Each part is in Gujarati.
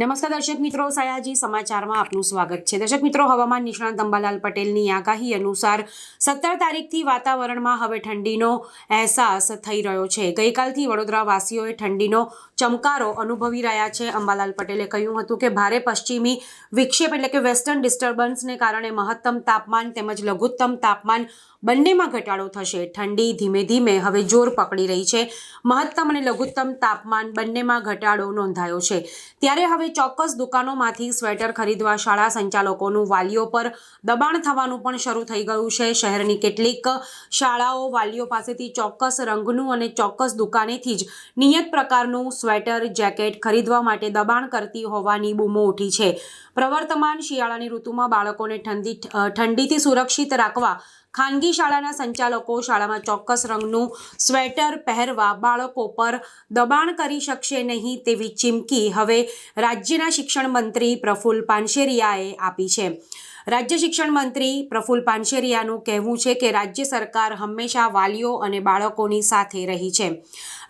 નમસ્કાર દર્શક મિત્રો, સયાજી સમાચારમાં આપનું સ્વાગત છે. દર્શક મિત્રો, હવામાન નિષ્ણાંત અંબાલાલ પટેલની આગાહી અનુસાર સત્તર તારીખથી વાતાવરણમાં હવે ઠંડીનો અહેસાસ થઈ રહ્યો છે. ગઈકાલથી વડોદરાવાસીઓએ ઠંડીનો ચમકારો અનુભવી રહ્યા છે. અંબાલાલ પટેલે કહ્યું હતું કે, ભારે પશ્ચિમી વિક્ષેપ એટલે કે વેસ્ટર્ન ડિસ્ટર્બન્સને કારણે મહત્તમ તાપમાન તેમજ લઘુત્તમ તાપમાન બંનેમાં ઘટાડો થશે. ઠંડી ધીમે ધીમે હવે જોર પકડી રહી છે. મહત્તમ અને લઘુત્તમ તાપમાન બંનેમાં ઘટાડો નોંધાયો છે. ત્યારે હવે ચોક્કસ દુકાનોમાંથી સ્વેટર ખરીદવા શાળા સંચાલકોનું વાલીઓ પર દબાણ થવાનું પણ શરૂ થઈ ગયું છે. શહેરની કેટલીક શાળાઓ વાલીઓ પાસેથી ચોક્કસ રંગનું અને ચોક્કસ દુકાનેથી જ નિયત પ્રકારનું સ્વેટર, જેકેટ ખરીદવા માટે દબાણ કરતી હોવાની બૂમો ઉઠી છે. પ્રવર્તમાન શિયાળાની ઋતુમાં બાળકોને ઠંડી ઠંડીથી સુરક્ષિત રાખવા ખાનગી શાળાના સંચાલકો શાળામાં ચોક્કસ રંગનું સ્વેટર પહેરવા બાળકો પર દબાણ કરી શકશે નહીં તેવી ચીમકી હવે રાજ્યના શિક્ષણ મંત્રી પ્રફુલ્લ પાનશેરિયાએ આપી છે. રાજ્ય શિક્ષણ મંત્રી પ્રફુલ પાનશેરિયાનું કહેવું છે કે રાજ્ય સરકાર હંમેશા વાલીઓ અને બાળકોની સાથે રહી છે.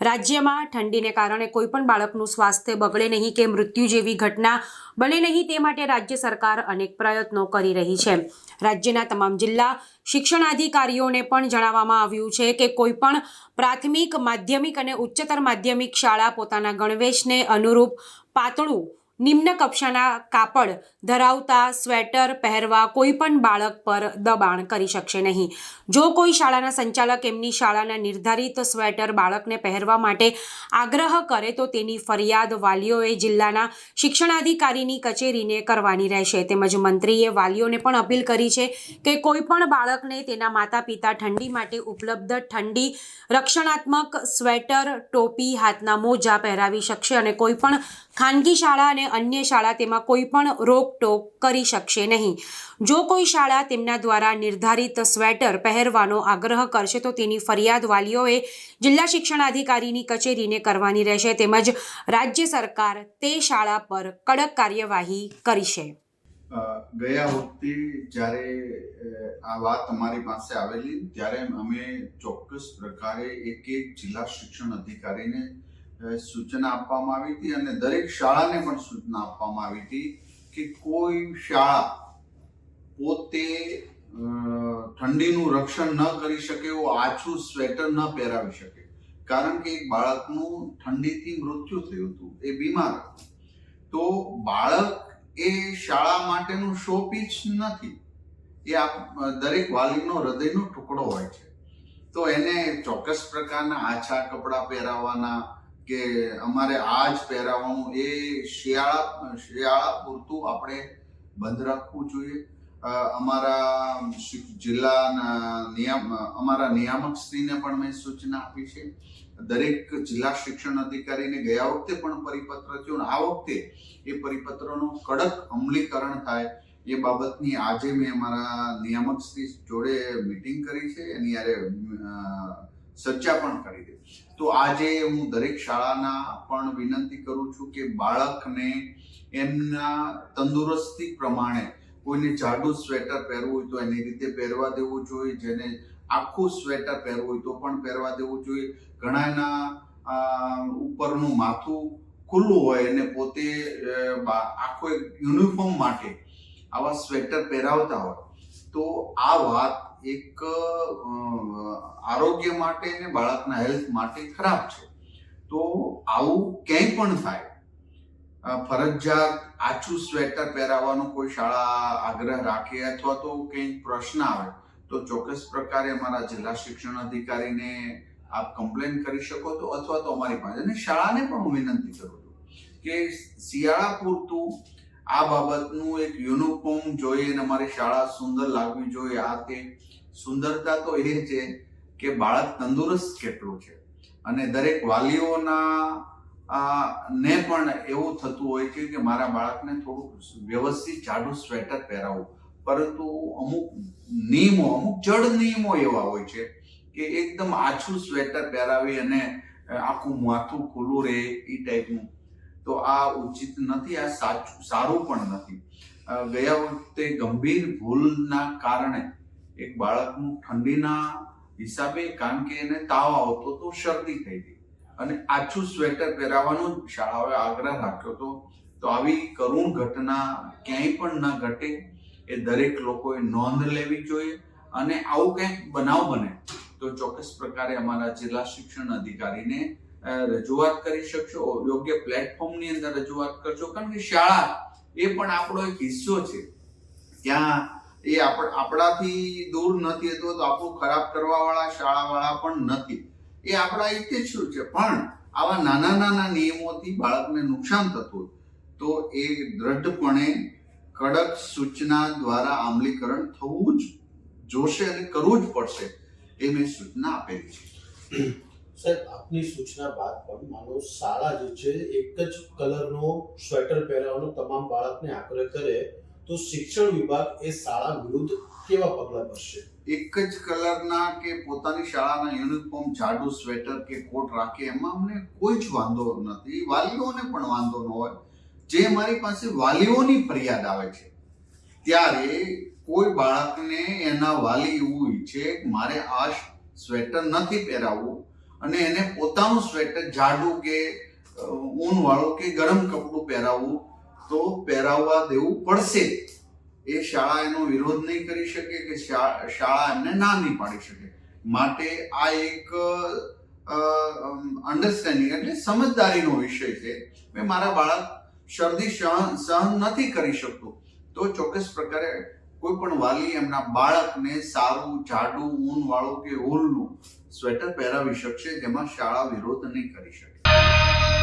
રાજ્યમાં ઠંડીને કારણે કોઈપણ બાળકનું સ્વાસ્થ્ય બગડે નહીં કે મૃત્યુ જેવી ઘટના બને નહીં તે માટે રાજ્ય સરકાર અનેક પ્રયત્નો કરી રહી છે. રાજ્યના તમામ જિલ્લા શિક્ષણાધિકારીઓને પણ જણાવવામાં આવ્યું છે કે કોઈપણ પ્રાથમિક, માધ્યમિક અને ઉચ્ચતર માધ્યમિક શાળા પોતાના ગણવેશને અનુરૂપ પાતળું નિમ્ન કક્ષાના કાપડ ધરાવતા સ્વેટર પહેરવા કોઈ પણ બાળક પર દબાણ કરી શકશે નહીં. જો કોઈ શાળાના સંચાલક એમની શાળાના નિર્ધારિત સ્વેટર બાળકને પહેરવા માટે આગ્રહ કરે, તો તેની ફરિયાદ વાલીઓએ જિલ્લાના શિક્ષણાધિકારીની કચેરીને કરવાની રહેશે. તેમજ મંત્રીએ વાલીઓને પણ અપીલ કરી છે કે કોઈ પણ બાળકને તેના માતા પિતા ઠંડી માટે ઉપલબ્ધ ઠંડી રક્ષણાત્મક સ્વેટર, ટોપી, હાથના મોજા પહેરાવી શકશે અને કોઈ પણ ખાનગી શાળા અને અન્ય શાળા તેમાં કોઈ પણ રોકટોક કરી શકશે નહીં. જો કોઈ શાળા તેમના દ્વારા નિર્ધારિત સ્વેટર પહેરવાનો આગ્રહ કરશે, તો તેની ફરિયાદ વાલીઓએ જિલ્લા શિક્ષણાધિકારીની કચેરીને કરવાની રહેશે તેમજ રાજ્ય સરકાર તે શાળા પર કડક કાર્યવાહી કરશે. ગયા વખતે જ્યારે આ વાત અમારી પાસે આવેલી, ત્યારે અમે ચોક્કસ પ્રકારે એક એક જિલ્લા શિક્ષણ અધિકારીને સૂચના આપવામાં આવી હતી અને દરેક શાળાને પણ સૂચના આપવામાં આવી હતી કે કોઈ શાળા પોતે ઠંડીનું રક્ષણ ન કરી શકે એવું આછું સ્વેટર ન પહેરાવી શકે. કારણ કે એક બાળકનું ઠંડીથી મૃત્યુ થયું હતું, એ બીમાર હતું. તો બાળક એ શાળા માટેનું શોપીસ નથી. એ દરેક વાલીનો હૃદયનો ટુકડો હોય છે. તો એને ચોક્કસ પ્રકારના આછા કપડાં પહેરાવવાના કે અમારે આ જ પહેરાવવાનું એ શિયાળા શિયાળા પૂરતું આપણે બંધ રાખવું જોઈએ. અમારા જિલ્લાના નિયમ, અમારા નિયામક શ્રીને પણ મેં સૂચના આપી છે. દરેક જિલ્લા શિક્ષણ અધિકારીને ગયા વખતે પણ પરિપત્ર થયો આ વખતે એ પરિપત્રનું કડક અમલીકરણ થાય એ બાબતની આજે મેં અમારા નિયામક શ્રી જોડે મિટિંગ કરી છે. એની યારે ચર્ચા પણ કરી દે તો આજે હું દરેક શાળાના પણ વિનંતી કરું છું કે બાળકને એમના તંદુરસ્તી પ્રમાણે કોઈને જાડું સ્વેટર પહેરવું હોય તો એની રીતે પહેરવા દેવું જોઈએ, જેને આખું સ્વેટર પહેરવું હોય તો પણ પહેરવા દેવું જોઈએ. ઘણાના ઉપરનું માથું ખુલ્લું હોય અને પોતે આખો એક યુનિફોર્મ માટે આવા સ્વેટર પહેરાવતા હોય. તો આ વાત એક આરોગ્ય માટે અને બાળકના હેલ્થ માટે ખરાબ છે. તો આવું ક્યાંય પણ થાય ફરજિયાત આછું સ્વેટર પહેરાવવાનો કોઈ શાળા આગ્રહ રાખે અથવા તો કંઈક પ્રશ્ન આવે, તો ચોક્કસ પ્રકારે અમારા જિલ્લા શિક્ષણ અધિકારીને આપ કમ્પ્લેન કરી શકો તો અથવા તો અમારી પાસે, અને શાળાને પણ હું વિનંતી કરું છું કે શિયાળા પૂરતું આ બાબતનું એક યુનિફોર્મ જોઈએ અને અમારી શાળા સુંદર લાગવી જોઈએ. આ તે સુંદરતા તો એ છે કે બાળક તંદુરસ્ત કેટલું છે. અને દરેક વાલીઓના ને પણ એવું થતું હોય છે કે મારા બાળકને થોડુંક વ્યવસ્થિત જાડું સ્વેટર પહેરાવવું પરંતુ અમુક નિયમો, અમુક જડ નિયમો એવા હોય છે કે એકદમ આછું સ્વેટર પહેરાવી અને આખું માથું ખુલ્લું રહે એ ટાઈપનું. તો આ ઉચિત નથી, આ સાચું, સારું પણ નથી. ગયા વખતે ગંભીર ભૂલના કારણે એક બાળકનું ઠંડીના હિસાબે, કારણ કે એને તાવ આવતો તો શરદી થઈ ગઈ. અને આછું સ્વેટર પહેરાવાનો શાળાઓએ આગ્રહ રાખ્યો હતો. તો આવી કરુણ ઘટના ક્યાંય પણ ન ઘટે. એ દરેક લોકોએ નોંધ લેવી જોઈએ અને આવું કંઈક બનાવ બને તો ચોક્કસ પ્રકારે અમારા જિલ્લા શિક્ષણ અધિકારીને રજૂઆત કરી શકશો. યોગ્ય પ્લેટફોર્મની અંદર રજૂઆત કરશો. કારણ કે શાળા એ પણ આપણો એક હિસ્સો છે. ત્યાં એ આપણ, આપણાથી દૂર નથી તો આપણું ખરાબ કરવા વાળા શાળા વાળા પણ નથી. એ આપણા હિતેચ્છુ છે? પણ આવા નાના નાના નિયમોથી બાળકને નુકસાન થતું તો એ દ્રઢપણે કડક સૂચના દ્વારા અમલીકરણ થવું જ જોશે અને કરવું જ પડશે એ મેં સૂચના આપેલી છે. સાહેબ, આપની સૂચના બાદ પણ માનો શાળા જે છે, એક જ કલરનો સ્વેટર પહેરાવવાનો તમામ બાળકને આગ્રહ કરે તો શિક્ષણ વિભાગ એ શાળા વિરુદ્ધ કેવા પગલાં ભરશે? એક જ કલરના કે પોતાની શાળાના યુનિફોર્મ, જાડુ, સ્વેટર કે કોટ રાખે એમાં અમને કોઈ જ વાંધો નથી. વાલીઓને પણ વાંધો ન હોય. જે મારી પાસે વાલીઓની ફરિયાદ આવે છે, ત્યારે કોઈ બાળકને એના વાલી એવું ઈચ્છે મારે આ સ્વેટર નથી પહેરાવવું અને એને પોતાનું સ્વેટર જાડું કે ઊનવાળું કે ગરમ કપડું પહેરાવવું તો પહેરાવવા દેવું પડશે. એ શાળા એનો વિરોધ નહીં કરી શકે કે શાળા એમને ના નહીં પાડી શકે. માટે આ એક અન્ડરસ્ટેન્ડિંગ એટલે સમજદારીનો વિષય છે. મેં મારા બાળક શરદી સહન સહન નથી કરી શકતું. તો ચોક્કસ પ્રકારે કોઈ પણ વાલી એમના બાળકને સારું, જાડું ઊન વાળું કે ઊલનું સ્વેટર પહેરાવી શકશે જેમાં શાળા વિરોધ નહીં કરી શકે.